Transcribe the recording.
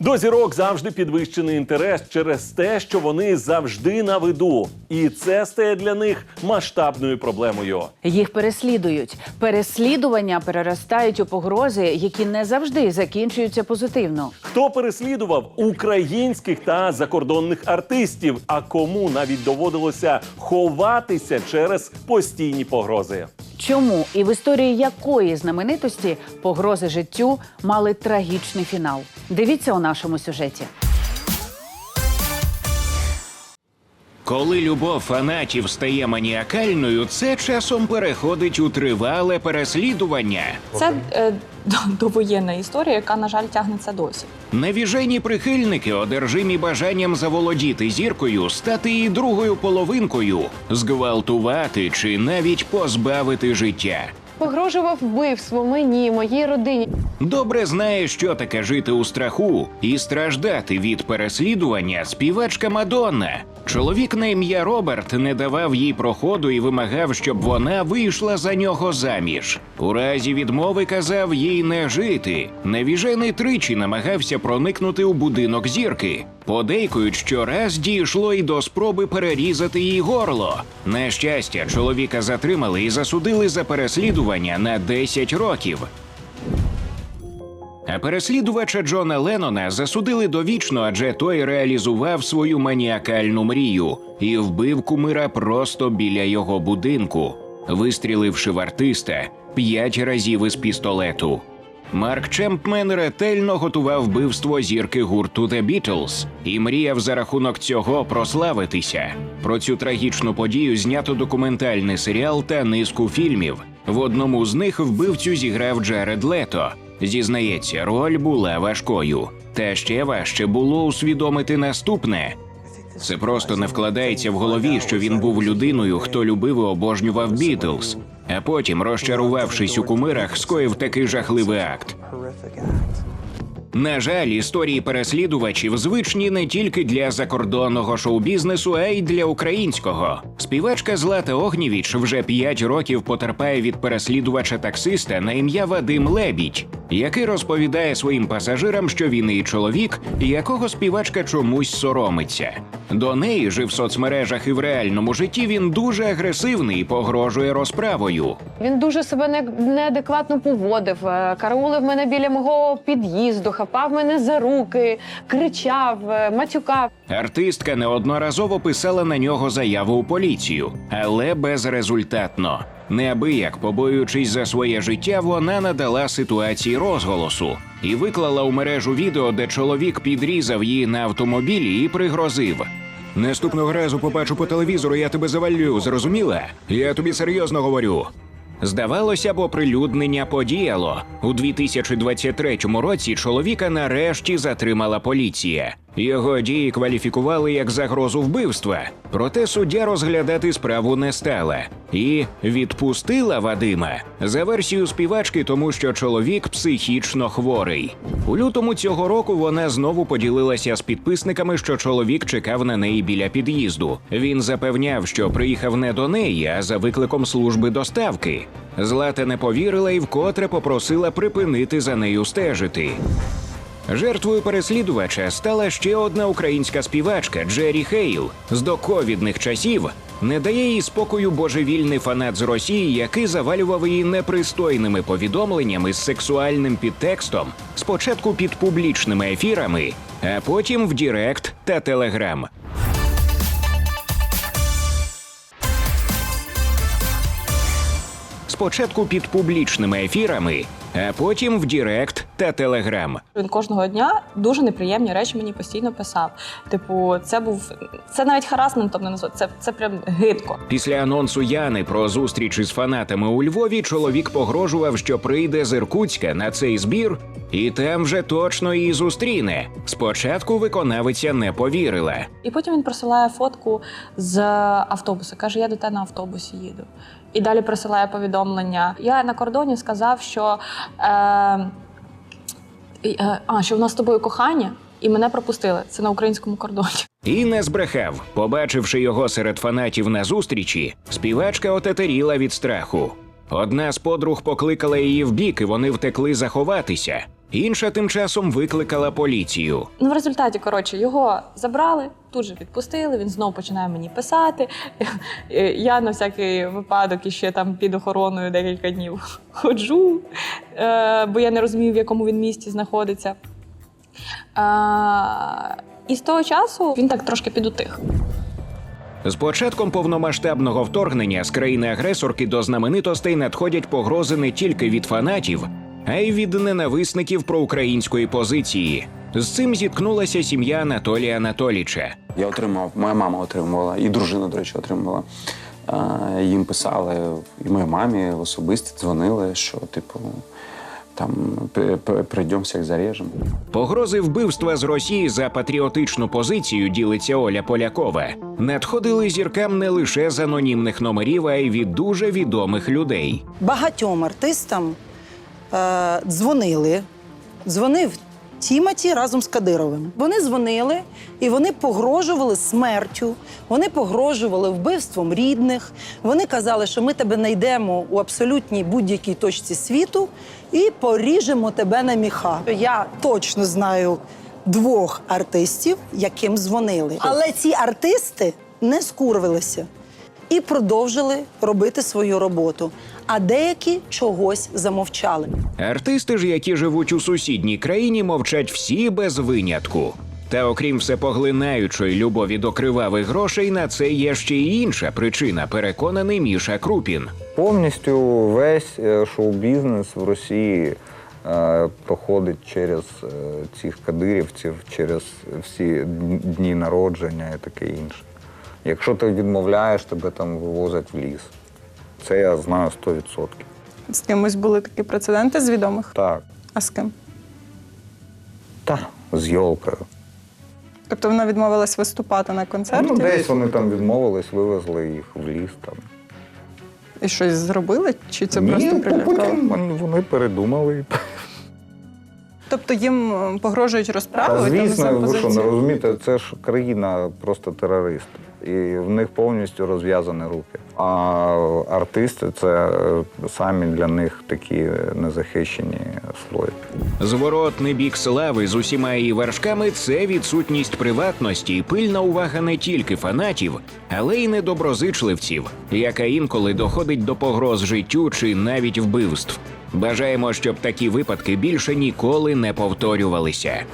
До зірок завжди підвищений інтерес через те, що вони завжди на виду, і це стає для них масштабною проблемою. Їх переслідують. Переслідування переростають у погрози, які не завжди закінчуються позитивно. Хто переслідував українських та закордонних артистів, а кому навіть доводилося ховатися через постійні погрози? Чому і в історії якої знаменитості погрози життю мали трагічний фінал? Дивіться у нашому сюжеті. Коли любов фанатів стає маніакальною, це часом переходить у тривале переслідування. Це е, довоєнна історія, яка, на жаль, тягнеться досі. Невіжені прихильники, одержимі бажанням заволодіти зіркою, стати її другою половинкою, зґвалтувати чи навіть позбавити життя. Погрожував вбивство мені, моїй родині. Добре знає, що таке жити у страху і страждати від переслідування співачка Мадонна. Чоловік на ім'я Роберт не давав їй проходу і вимагав, щоб вона вийшла за нього заміж. У разі відмови казав їй не жити. Невіжений тричі намагався проникнути у будинок зірки. Подейкують, що раз дійшло й до спроби перерізати їй горло. На щастя, чоловіка затримали і засудили за переслідування на 10 років. А переслідувача Джона Леннона засудили довічно, адже той реалізував свою маніакальну мрію і вбив кумира просто біля його будинку, вистріливши в артиста п'ять разів із пістолету. Марк Чемпмен ретельно готував вбивство зірки гурту The Beatles і мріяв за рахунок цього прославитися. Про цю трагічну подію знято документальний серіал та низку фільмів. В одному з них вбивцю зіграв Джаред Лето. Зізнається, роль була важкою. Та ще важче було усвідомити наступне. Це просто не вкладається в голові, що він був людиною, хто любив і обожнював Бітлз, а потім, розчарувавшись у кумирах, скоїв такий жахливий акт. На жаль, історії переслідувачів звичні не тільки для закордонного шоу-бізнесу, а й для українського. Співачка Злата Огнєвіч вже п'ять років потерпає від переслідувача таксиста на ім'я Вадим Лебідь, який розповідає своїм пасажирам, що він і чоловік, якого співачка чомусь соромиться. До неї же в соцмережах і в реальному житті він дуже агресивний і погрожує розправою. Він дуже себе неадекватно поводив, е, караулив мене біля мого під'їзду, хапав мене за руки, кричав, е, матюкав. Артистка неодноразово писала на нього заяву у поліцію, але безрезультатно. Неабияк побоюючись за своє життя, вона надала ситуації розголосу і виклала у мережу відео, де чоловік підрізав її на автомобілі і пригрозив. Наступного разу побачу по телевізору, я тебе завалю, зрозуміла? Я тобі серйозно говорю. Здавалося б, оприлюднення подіяло. У 2023 році чоловіка нарешті затримала поліція. Його дії кваліфікували як загрозу вбивства. Проте суддя розглядати справу не стала і відпустила Вадима за версією співачки, тому що чоловік психічно хворий. У лютому цього року вона знову поділилася з підписниками, що чоловік чекав на неї біля під'їзду. Він запевняв, що приїхав не до неї, а за викликом служби доставки. Злата не повірила і вкотре попросила припинити за нею стежити. Жертвою переслідувача стала ще одна українська співачка Джері Хейл. З доковідних часів не дає їй спокою божевільний фанат з Росії, який завалював її непристойними повідомленнями з сексуальним підтекстом, спочатку під публічними ефірами, а потім в Дірект та Телеграм. Спочатку під публічними ефірами, а потім в Дірект та Телеграм. Він кожного дня дуже неприємні речі мені постійно писав. Типу, це був це навіть харасментом не назвати, це, це прям гидко. Після анонсу Яни про зустріч із фанатами у Львові чоловік погрожував, що прийде з Іркутська на цей збір, і там вже точно її зустріне. Спочатку виконавиця не повірила. І потім він присилає фотку з автобуса. каже: я до тебе на автобусі їду. І далі присилає повідомлення. Я на кордоні сказав, що, е, е, а, що в нас з тобою кохання, і мене пропустили. Це на українському кордоні. І не збрехав. Побачивши його серед фанатів на зустрічі, співачка отетеріла від страху. Одна з подруг покликала її в бік, і вони втекли заховатися. Інша тим часом викликала поліцію. Ну, в результаті, коротше, його забрали, тут же відпустили. Він знову починає мені писати. Я на всякий випадок іще там під охороною декілька днів ходжу, е, бо я не розумію, в якому він місті знаходиться. Е, І з того часу він так трошки підутих. З початком повномасштабного вторгнення з країни-агресорки до знаменитостей надходять погрози не тільки від фанатів, а й від ненависників проукраїнської позиції. З цим зіткнулася сім'я Анатолія Анатоліча. Я отримав, моя мама отримувала, і дружина, до речі, отримувала. Е, Їм писали, і моїй мамі особисто дзвонили, що, типу, там при- при- прийдемо, зарежемо. Погрози вбивства з Росії за патріотичну позицію ділиться Оля Полякова. Надходили зіркам не лише з анонімних номерів, а й від дуже відомих людей. багатьом артистам е, дзвонили. Дзвонив Тімоті разом з Кадировим. Вони дзвонили і вони погрожували смертю, вони погрожували вбивством рідних. Вони казали, що ми тебе знайдемо у абсолютній будь-якій точці світу і поріжемо тебе на міха. Я точно знаю двох артистів, яким дзвонили. Але ці артисти не скурвилися і продовжили робити свою роботу. А деякі чогось замовчали. Артисти ж, які живуть у сусідній країні, мовчать всі без винятку. Та окрім всепоглинаючої любові до кривавих грошей, на це є ще й інша причина, переконаний Міша Крупін. Повністю весь е, шоу-бізнес в Росії е, проходить через е, цих кадирівців, через всі дн- дні народження і таке інше. Якщо ти відмовляєш, тебе там вивозять в ліс. Це я знаю 100%. З кимось були такі прецеденти з відомих. Так. А з ким? Та, з йолкою. Тобто вона відмовилась виступати на концерті Ну, десь вони там відмовились, вивезли їх в ліс. Там. і щось зробили? Чи це Ні, просто прилякало? потім вони- передумали. Тобто їм погрожують Та, розправою? там, звісно, ви що не розумієте, це ж країна просто терорист. І в них повністю розв'язані руки. А артисти це е, самі для них такі незахищені слої. Зворотний бік слави з усіма її вершками це відсутність приватності і пильна увага не тільки фанатів, але й недоброзичливців, яка інколи доходить до погроз життю чи навіть вбивств. Бажаємо, щоб такі випадки більше ніколи не повторювалися.